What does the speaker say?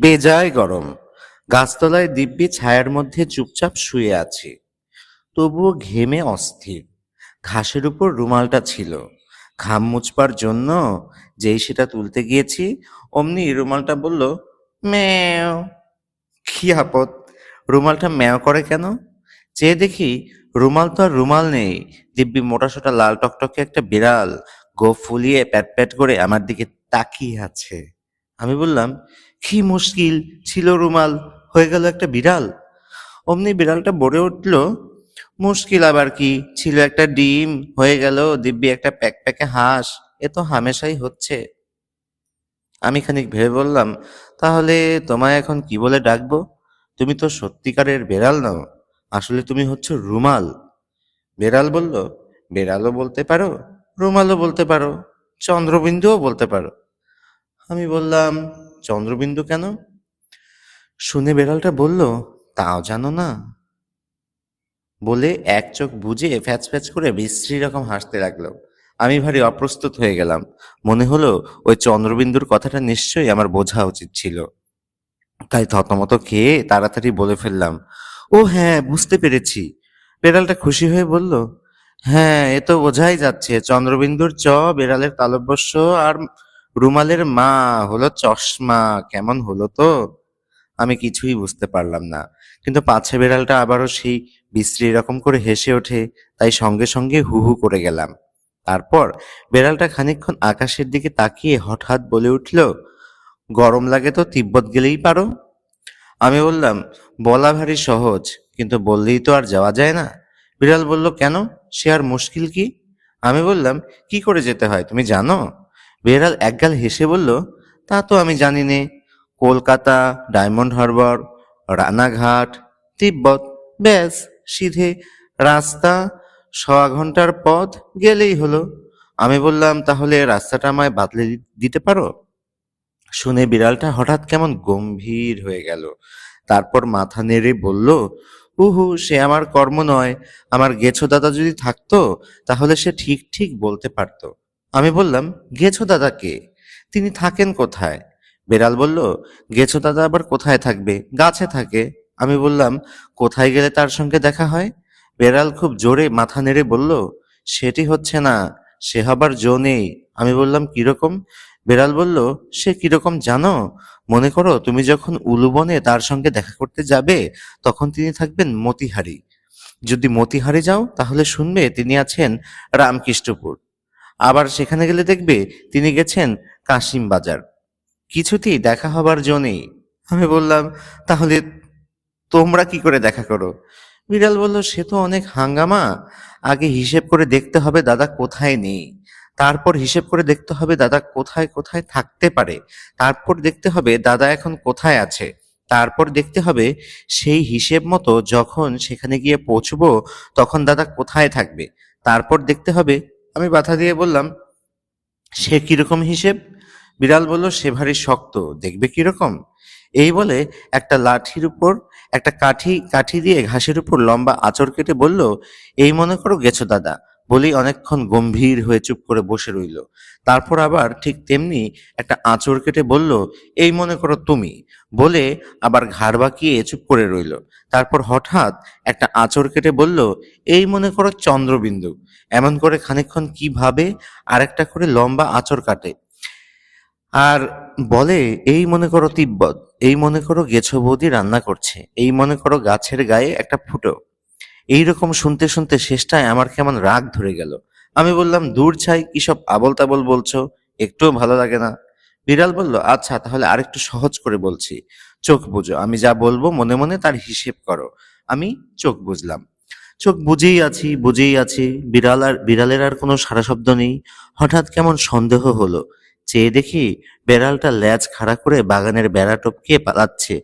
বেজায় গরম। গাছতলায় দিব্যি ছায়ার মধ্যে চুপচাপ শুয়ে আছি। তবুও ঘেমে অস্থির। ঘাসের উপর রুমালটা ছিল। ঘাম মুছবার জন্য যেই সেটা তুলতে গিয়েছি, অমনি রুমালটা বলল, ম্যাও। কি আপদ? রুমালটা ম্যাও করে কেন? চেয়ে দেখি রুমাল তো আর রুমাল নেই। দিব্যি মোটাসোটা লাল টকটকে একটা বিড়াল গোফ ফুলিয়ে প্যাট প্যাট করে আমার দিকে তাকিয়ে আছে। আমি বললাম কি মুশকিল, ছিল রুমাল, হয়ে গেল একটা বিড়াল। অমনি বিড়ালটা বড়ে উঠল, মুশকিল আবার কি? ছিল একটা ডিম, হয়ে গেল, দিব্যি একটা প্যাক প্যাকে হাঁস, এ তো হামেশাই হচ্ছে। আমি খানিক ভেবে বললাম, তাহলে তোমায় এখন কি বলে ডাকবো? তুমি তো সত্যিকারের বেড়াল নাও, আসলে তুমি হচ্ছে রুমাল। বেড়াল বলল, বেড়ালও বলতে পারো, রুমালও বলতে পারো, চন্দ্রবিন্দুও বলতে পারো। আমি বললাম চন্দ্রবিন্দু কেন? শুনে বেড়ালটা বলল, তাও জানো না। বলে এক চোখ বুজে ফ্যাচ ফ্যাচ করে বিশ্রী রকম হাসতে লাগল। আমি ভারী অপ্রস্তুত হয়ে গেলাম। মনে হলো ওই চন্দ্রবিন্দুর কথাটা নিশ্চয়ই আমার বোঝা উচিত ছিল। তাই থতমত খেয়ে তাড়াতাড়ি বলে ফেললাম, ও হ্যাঁ বুঝতে পেরেছি। বেড়ালটা খুশি হয়ে বলল হ্যাঁ এ তো বোঝাই যাচ্ছে। চন্দ্রবিন্দুর চ বেড়ালের তালব্যস্য আর রুমালের মা হলো চশমা, কেমন হলো তো? আমি কিছুই বুঝতে পারলাম না। কিন্তু পাছে বেড়ালটা আবারও সেই বিশ্রী রকম করে হেসে ওঠে, তাই সঙ্গে সঙ্গে হু হু করে গেলাম। তারপর বেড়ালটা খানিকক্ষণ আকাশের দিকে তাকিয়ে হঠাৎ বলে উঠল, গরম লাগে তো তিব্বত গেলেই পারো? আমি বললাম, বলা ভারী সহজ, কিন্তু বললেই তো আর যাওয়া যায় না। বিড়াল বলল, কেন? সে আর মুশকিল কি? আমি বললাম, কি করে যেতে হয়, তুমি জানো? বিড়াল একগাল হেসে বলল, তা তো আমি জানি নে কলকাতা, ডায়মন্ড হারবার, রানাঘাট, তিব্বত, ব্যাস, সিধে রাস্তা, সোয়া ঘণ্টার পথ গেলেই হলো। আমি বললাম, তাহলে রাস্তাটা আমায় বাতলে দিতে পারো? শুনে বিড়ালটা হঠাৎ কেমন গম্ভীর হয়ে গেল। তারপর মাথা নেড়ে বলল, উহু, সে আমার কর্ম নয়। আমার গেছো দাদা যদি থাকতো, তাহলে সে ঠিক ঠিক বলতে পারতো। আমি বললাম, গেছো দাদা কে? তিনি থাকেন কোথায়? বেড়াল বলল, গেছো দাদা আবার কোথায় থাকবে? গাছে থাকে। আমি বললাম, কোথায় গেলে তার সঙ্গে দেখা হয়? বেড়াল খুব জোরে মাথা নেড়ে বলল, সেটি হচ্ছে না, সে হবার জো নেই। আমি বললাম, কীরকম? বেড়াল বলল, সে কীরকম জানো? মনে করো, তুমি যখন উলুবনে তার সঙ্গে দেখা করতে যাবে, তখন তিনি থাকবেন মতিহারি। যদি মতিহারি যাও, তাহলে শুনবে তিনি আছেন রামকৃষ্ণপুর। আবার সেখানে গেলে দেখবে তিনি গেছেন কাশিম বাজার। কিছুতেই দেখা হবার জো নেই। আমি বললাম, তাহলে তোমরা কি করে দেখা করো? বিড়াল বলল, সে তো অনেক হাঙ্গামা। আগে হিসেব করে দেখতে হবে দাদা কোথায় নেই। তারপর হিসেব করে দেখতে হবে দাদা কোথায় কোথায় থাকতে পারে। তারপর দেখতে হবে দাদা এখন কোথায় আছে। তারপর দেখতে হবে সেই হিসেব মতো যখন সেখানে গিয়ে পৌঁছবো তখন দাদা কোথায় থাকবে। তারপর দেখতে হবে আমি বাধা দিয়ে বললাম, সে কীরকম হিসেব? বিড়াল বলল, সে ভারী শক্ত, দেখবে কীরকম? এই বলে একটা লাঠির উপর, একটা কাঠি কাঠি দিয়ে ঘাসের উপর লম্বা আচর কেটে বলল, এই মনে করো গেছো দাদা বলেই অনেকক্ষণ গম্ভীর হয়ে চুপ করে বসে রইল। তারপর আবার ঠিক তেমনি একটা আঁচড় কেটে বলল, এই মনে করো তুমি। বলে আবার ঘাড় বাঁকিয়ে চুপ করে রইল। তারপর হঠাৎ একটা আঁচড় কেটে বলল, এই মনে করো চন্দ্রবিন্দু। এমন করে খানিকক্ষণ কি ভাবে আর একটা করে লম্বা আঁচড় কাটে। আর বলে, এই মনে করো তিব্বত, এই মনে করো গেছো বৌদি রান্না করছে, এই মনে করো গাছের গায়ে একটা ফুটো। এইরকম শুনতে শুনতে শেষটায় আমার কেমন রাগ ধরে গেল। আমি বললাম, দূর ছাই, কি সব আবল তাবল বলছো? একটুও ভালো লাগে না। বিড়াল বলল আচ্ছা তাহলে আরেকটু সহজ করে বলছি। চোখ বুঝো, আমি যা বলব মনে মনে তার হিসেব করো। আমি চোখ বুঝলাম। চোখ বুঝেই আছি বুঝেই আছি, বিড়াল আর, বিড়ালের আর কোনো সারা শব্দ নেই। হঠাৎ কেমন সন্দেহ হলো। চেয়ে দেখি, বেড়ালটা ল্যাজ খাড়া করে বাগানের বেড়া টপকে পালাচ্ছে।